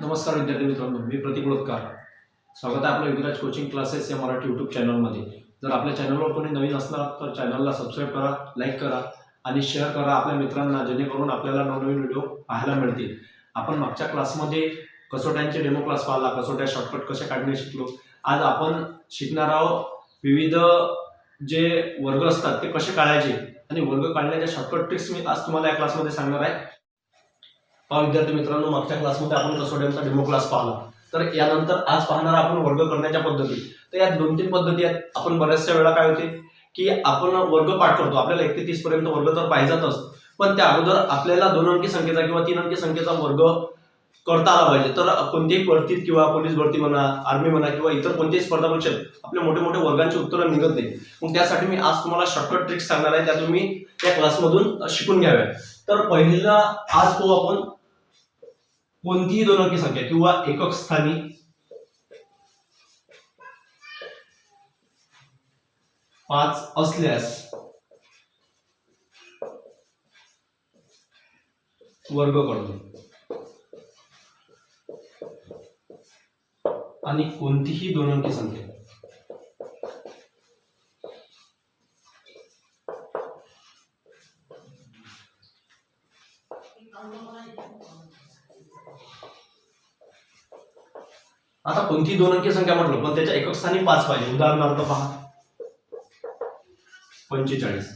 नमस्कार विद्यार्थी मित्रांनो मी प्रतीक स्वागत आहे आपल्या युगराज कोचिंग क्लासेस या मराठी यूट्यूब चॅनलमध्ये जर आपल्या चॅनलवर कोणी नवीन असणार तर चॅनलला सबस्क्राईब करा लाईक करा आणि शेअर करा आपल्या मित्रांना जेणेकरून आपल्याला नवनवीन व्हिडिओ पाहायला मिळतील. आपण मागच्या क्लासमध्ये कसोट्यांचे डेमो क्लास पाहिला कसोट्या शॉर्टकट कशा काढणे शिकलो. आज आपण शिकणार आहोत विविध जे वर्ग असतात ते कसे काढायचे आणि वर्ग काढण्याच्या शॉर्टकट ट्रिक्स मी आज तुम्हाला या क्लासमध्ये सांगणार आहे. हा विद्यार्थी मित्रांनो मागच्या क्लासमध्ये आपण कसोड्यांचा डेमो क्लास पाहिला तर यानंतर आज पाहणार आपण वर्ग करण्याच्या पद्धती. तर या दोन तीन पद्धती आहेत. आपण बऱ्याचशा वेळा काय होते की आपण वर्ग पाठ करतो. आपल्याला एक ते तीस पर्यंत वर्ग तर पाहिजेतच. पण त्या अगोदर आपल्याला दोन अंकी संख्येचा किंवा तीन अंकी संख्येचा वर्ग करता आला पाहिजे. तर कोणत्याही भरतीत किंवा पोलीस भरती म्हणा आर्मी म्हणा किंवा इतर कोणत्याही स्पर्धा परीक्षेत आपले मोठे मोठे वर्गांची उत्तरं निघत नाही. मग त्यासाठी मी आज तुम्हाला शॉर्टकट ट्रिक्स सांगणार आहे. त्या तुम्ही त्या क्लासमधून शिकून घ्याव्या. तर पहिला आज पाहू आपण कोणतीही दोन अंकी संख्या किंवा एकक स्थानी पाच असल्यास वर्ग करणे आणि कोणतीही दोन अंकी संख्या आता कोणती दोन अंकी संख्या म्हटलं पण त्याच्या एकक स्थानी पाच पाहिजे. उदाहरणार्थ पहा. पंचेचाळीस.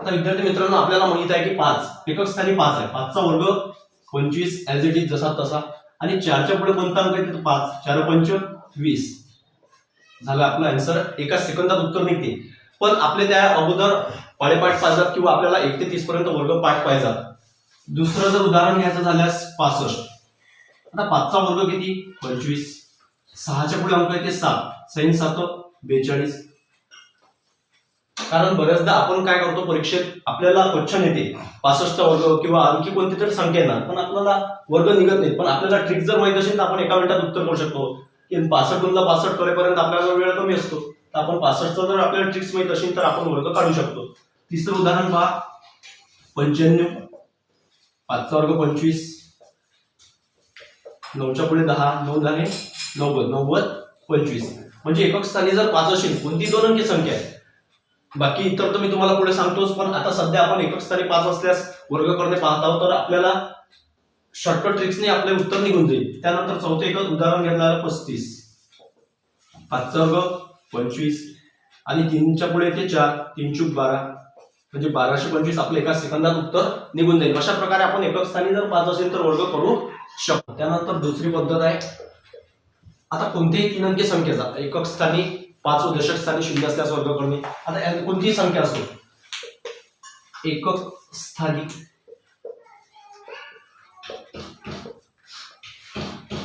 आता विद्यार्थी मित्रांनो आपल्याला माहीत आहे की पाच एकक स्थानी पाच आहे. पाचचा वर्ग पंचवीस ऍज इट इज जसा तसा. आणि चारच्या पुढे कोणता अंक आहे? तिथं पाच. चार पंच वीस. झालं आपलं आन्सर एका सेकंदात उत्तर निघते. पण आपले त्या अगोदर पाडेपाठ पाहिजात किंवा आपल्याला एक ते तीस पर्यंत वर्ग पाठ पाहिजात दुसरं जर उदाहरण घ्यायचं झाल्यास पासष्ट. आता पाचचा वर्ग किती? पंचवीस. सहाच्या पुढे अंक येते सात. सैन सात बेचाळीस. कारण बऱ्याचदा आपण काय करतो परीक्षेत आपल्याला क्वेश्चन येते. पासष्टचा वर्ग किंवा आणखी कोणती तरी संख्या येणार. पण आपल्याला वर्ग निघत नाही पण आपल्याला ट्रिक जर माहीत असेल तर आपण एका मिनिटात उत्तर करू शकतो. की पासष्ट गुणला पासष्ट करेपर्यंत आपल्याला वेळ कमी असतो. तर आपण पासष्टचा जर आपल्याला ट्रिक्स माहीत असेल तर आपण वर्ग काढू शकतो. तिसरं उदाहरण पहा. पंच्याण्णव. पाचचा वर्ग पंचवीस. नऊच्या पुढे दहा. नऊ झाले. नव्वद नव्वद पंचवीस. म्हणजे एकक स्थानी जर पाच असेल कोणती दोन अंकी संख्या आहे? बाकी इतर तर मी तुम्हाला पुढे सांगतोच पण आता सध्या आपण एकक स्थानी पाच असल्यास वर्ग करणे पाहत आहोत तर आपल्याला शॉर्टकट ट्रिक्सने आपले उत्तर निघून जाईल. त्यानंतर चौथे एकक उदाहरण घेणार पस्तीस. पाचचा वर्ग पंचवीस. आणि तीनच्या पुढे येते चार तीन चूक बारा. म्हणजे बाराशे पंचवीस आपलं एका सेकंदात उत्तर निघून जाईल. अशा प्रकारे आपण एकक स्थानी जर पाच असेल तर वर्ग करू शकतो. त्यानंतर दुसरी पद्धत आहे आता कोणत्याही तीन अंकी संख्येचा एकक स्थानी पाच व दशक स्थानी शून्य असल्यास वर्ग करणे आता कोणतीही संख्या असो. एकक स्थानी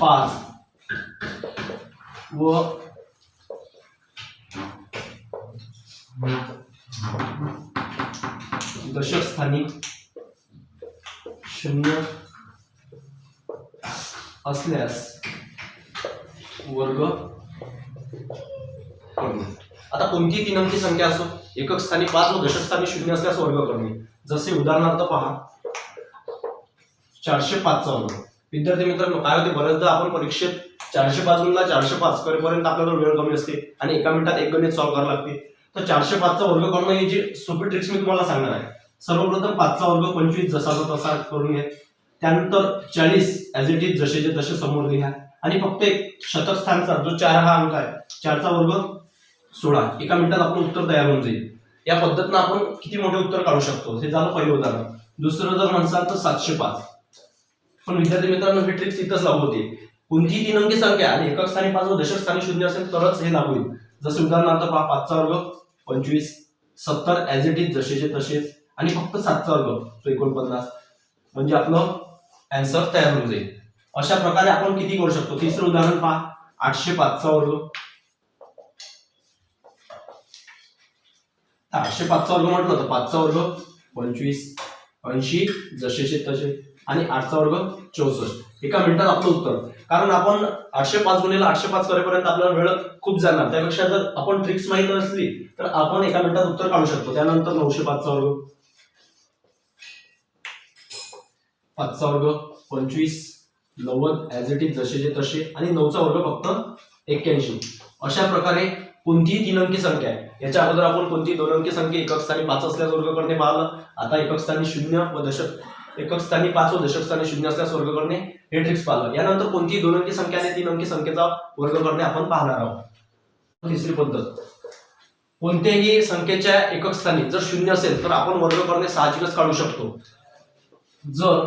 पाच व दशक स्थानी शून्य असल्यास वर्ग. कर्ण आता कोणती तीन अंकी संख्या असो एकक स्थानी पाच व दशकस्थानी शून्य असल्यास वर्ग करणे जसे उदाहरणार्थ पहा. चारशे पाचचा वर्ग विद्यार्थी मित्रांनो काय होते? बऱ्याचदा आपण परीक्षेत चारशे पाच चारशे पाच करेपर्यंत आपल्याला वेळ कमी असते आणि एका मिनिटात एक गणित सॉल्व्ह करावं लागते. तर चारशे पाचचा वर्ग करणं ही जी सोपी ट्रिक्स मी तुम्हाला सांगणार आहे. सर्वप्रथम पाचचा वर्ग पंचवीस जसा जसाचा तसा करून घ्या. त्यानंतर चाळीस ऍज इट इज जसेचे तसे समोर लिहा. आणि फक्त एक शतक स्थानचा जो चार हा अंक आहे चारचा वर्ग सोळा. एका मिनिटात आपलं उत्तर तयार होऊन जाईल. या पद्धतीनं आपण किती मोठे उत्तर काढू शकतो? हे झालं पहिलं उदाहरण. दुसरं जर म्हणसाल तर सातशे पाच. पण विद्यार्थी मित्रांनो ही ट्रिक्स इथंच लागू होते. कोणतीही तीन अंकी संख्या आणि एकक स्थानी पाच व दशक स्थानी शून्य असेल तरच हे लागू होईल. जसे उदाहरणार्थ पहा पाचचा वर्ग पंचवीस. सत्तर ऍज इट इज जसेचे तसेच. आणि फक्त सातचा वर्ग तो एकोणपन्नास. म्हणजे आपलं अँसर तयार होऊन जाईल. अशा प्रकारे आपण किती करू शकतो? तिसरं उदाहरण पहा. आठशे पाचचा वर्ग. आठशे पाचचा वर्ग म्हटलं तर पाचचा वर्ग पंचवीस ऐंशी जसेचे तसे. आणि आठचा वर्ग चौसष्ट. एका मिनिटात आपलं उत्तर. कारण आपण आठशे पाच गुणिले आठशे पाच करेपर्यंत आपल्याला वेळ खूप जाणार. त्यापेक्षा जर आपण ट्रिक्स माहीत असली तर आपण एका मिनिटात उत्तर काढू शकतो. त्यानंतर नऊशे पाचचा वर्ग. पाचचा वर्ग पंचवीस नव्वद ॲज इट इज जसेचे तसे आणि नऊचा वर्ग फक्त एक्क्याऐंशी. अशा प्रकारे कोणतीही तीन अंकी संख्या आहे. याच्या अगोदर आपण कोणतीही दोन अंकी संख्या एकक स्थानी पाच असल्यास वर्ग करणे पाहिलं. आता एकक स्थानी शून्य व दशक एकक स्थानी पाच व दशक स्थानी शून्य असल्यास वर्ग करणे हे ट्रिक्स पाहिलं. यानंतर कोणतीही दोन अंकी संख्या आणि तीन अंकी संख्येचा वर्ग करणे आपण पाहणार आहोत. तिसरी पद्धत. कोणत्याही संख्येच्या एकक स्थानी जर शून्य असेल तर आपण वर्ग करणे साहजिकच काढू शकतो. जर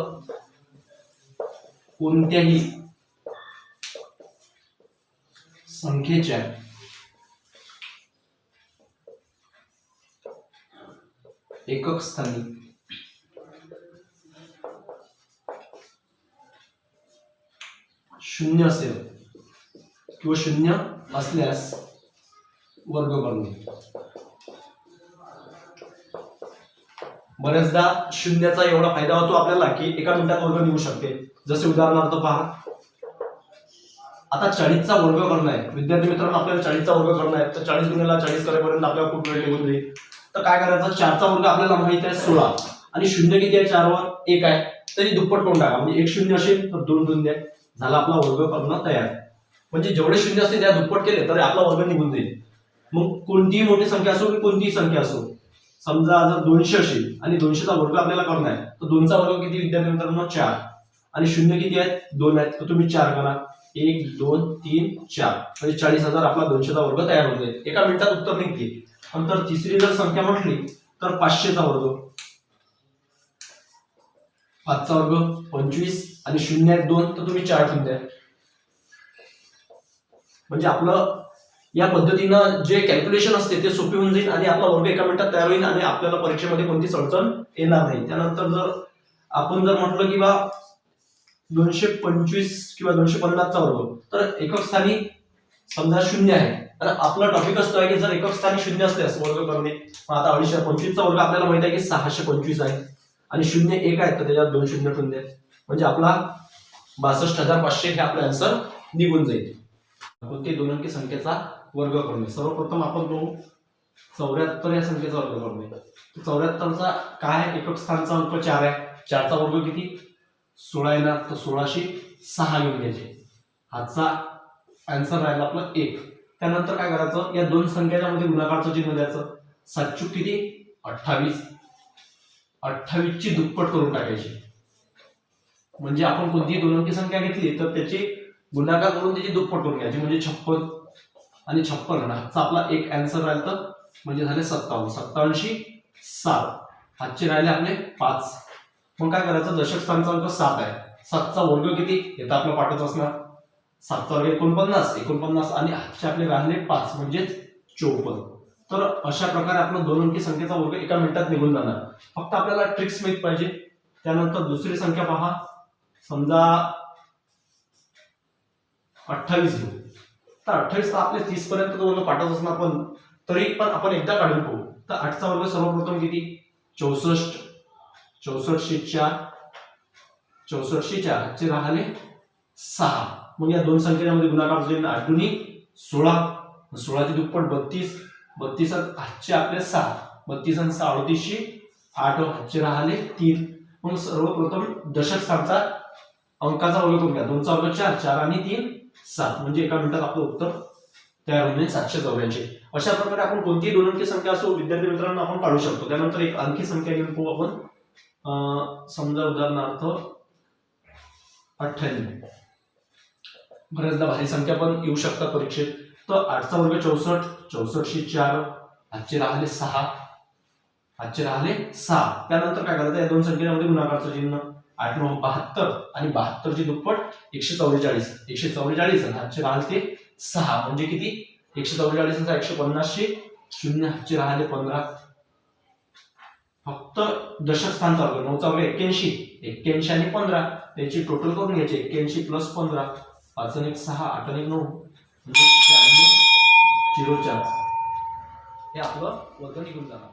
कोणत्याही संख्येच्या एकक स्थानी शून्य असेल किंवा शून्य असल्यास वर्ग करणे बऱ्याचदा शून्याचा एवढा फायदा होतो आपल्याला की एका मिनिटात वर्ग निघू शकते. जसे उदाहरणार्थ पहा. आता चाळीसचा वर्ग करणं आहे. विद्यार्थी मित्रांनो आपल्याला चाळीसचा वर्ग करणं आहे. तर चाळीस गुन्ह्याला चाळीस करेपर्यंत आपल्याला खूप वेळ निघून जाईल. तर काय करायचं? चारचा वर्ग आपल्याला माहीत आहे सोळा. आणि शून्य किती आहे? चारवर एक आहे. तरी दुप्पट कोण टाका. म्हणजे एक शून्य असेल तर दोन दोन द्या. झाला आपला वर्ग करणं तयार. म्हणजे जेवढे शून्य असते त्या दुप्पट केले तरी आपला वर्ग निघून जाईल. मग कोणतीही मोठी संख्या असो की कोणतीही संख्या असो समजा जर दोनशे असेल आणि दोनशेचा वर्ग आपल्याला करणार आहे तर दोनचा वर्ग किती विद्यार्थी मित्रांनो चार. आणि शून्य किती आहेत? दोन आहेत. तर तुम्ही चार करा एक दोन तीन चार. म्हणजे चाळीस हजार आपला दोनशेचा वर्ग तयार होत जाईल एका मिनिटात उत्तर निघते. नंतर तिसरी जर संख्या म्हटली तर पाचशेचा वर्ग. पाचचा वर्ग पंचवीस आणि शून्य आहेत दोन तर तुम्ही चार ठेवून द्या. म्हणजे आपलं या पद्धतीनं जे कॅल्क्युलेशन असते ते सोपी होऊन जाईल आणि आपला वर्ग एका मिनिटात तयार होईल आणि आपल्याला परीक्षेमध्ये कोणतीच अडचण येणार नाही. त्यानंतर जर आपण जर म्हटलं की बा दोनशे पंचवीस किंवा दोनशे पन्नासचा वर्ग तर एकक स्थानी समजा शून्य आहे. तर आपला टॉपिक असतो आहे की जर एकक स्थानी शून्य असल्यास वर्ग करणे मग आता अडीचशे पंचवीसचा वर्ग आपल्याला माहीत आहे की सहाशे पंचवीस आहे आणि शून्य एक आहे तर त्याच्यात दोन शून्य शून्य म्हणजे आपला बासष्ट हजार पाचशे हे आपलं आन्सर निघून जाईल. ते दोन अंकी संख्येचा वर्ग करणे सर्वप्रथम आपण पाहू चौऱ्याहत्तर या संख्येचा वर्ग करणे चौऱ्याहत्तरचा काय एकक स्थानचा अंक चार आहे. चारचा वर्ग किती? सोळा येणार. तर सोळाशे सहा घेऊन घ्यायचे आजचा आन्सर राहिला आपलं एक. त्यानंतर काय करायचं? या दोन संख्याच्या मध्ये गुणाकारचं चिन्ह द्यायचं. सातचूक किती? अठ्ठावीस. अठ्ठावीसची दुप्पट करून टाकायची. म्हणजे आपण कोणतीही दोन अंकी संख्या घेतली तर त्याची गुणाकार करून त्याची दुप्पट करून घ्यायची. म्हणजे छप्पन. आणि छप्पन हातचा आपला एक अँसर राहिला तर म्हणजे झाले सत्तावन्न. सत्तावन्नशी सात. हातचे राहिले आपले पाच. मग काय करायचं? दशक स्थानचा अंक सात आहे. सातचा वर्ग किती? हे तर आपलं पाठच असणार. सातचा वर्ग एकोणपन्नास. एकोणपन्नास आणि हातचे आपले राहिले पाच म्हणजेच चोपन्न. तर अशा प्रकारे आपला दोन अंकी संख्येचा वर्ग एका मिनिटात निघून जाणार. फक्त आपल्याला ट्रिक्स माहीत पाहिजे. त्यानंतर दुसरी संख्या पहा. समजा अठ्ठावीस घेऊ. तर अठ्ठावीस तर आपले तीस पर्यंत तो वर्ग पाठवत असणार पण तरी पण आपण एकदा काढून पाहू. तर आठचा वर्ग सर्वप्रथम किती? चौसष्ट. चौसष्टशे चार. चौसष्टशे चारचे राहिले सहा. मग या दोन संख्येमध्ये गुणाकार होईल आठ सोळा. सोळाची दुप्पट बत्तीस. बत्तीस आठशे आपले सहा. बत्तीस आणि सहा अडतीसशे आठ हातचे राहिले तीन. मग सर्वप्रथम दशक सांगतात अंकाचा वर्ग करून घ्या दोनचा वर्ग चार चार आणि तीन सात. म्हणजे एका मिनिटात आपलं उत्तर तयार होईल. म्हणजे सातशे चौऱ्याऐंशी. अशा प्रकारे आपण कोणतीही दोन अंकी संख्या असो विद्यार्थी मित्रांनो आपण काढू शकतो. त्यानंतर एक आणखी संख्या घेऊन पाहू आपण. समजा उदाहरणार्थ अठ्ठ्याण्णव. बऱ्याचदा भारी संख्या पण येऊ शकतात परीक्षेत. तर आठचा वर्ग चौसष्ट चौसष्टशे चार आजचे राहिले सहा आजचे राहिले सहा. त्यानंतर काय करायचं? या दोन संख्येमध्ये गुणाकारचं चिन्ह. आठ नऊ बहात्तर आणि बहात्तरची दुप्पट एकशे चौवेचाळीस एकशे चौवेचाळीस आणि हातचे राहिले ते सहा. म्हणजे किती? एकशे चौवेचाळीस एकशे पन्नासशे शून्य हातचे राहिले पंधरा. फक्त दशक स्थानचा चालू नऊ वर्ग एक्क्याऐंशी. एक्क्याऐंशी आणि पंधरा. त्याची टोटल करून घ्यायची. एक्क्याऐंशी प्लस पंधरा. पाच आणि एक सहा. आठ आणि एक नऊ. म्हणजे शहाण्णव झिरो चार. हे आपलं वर्ग निघून जाणार.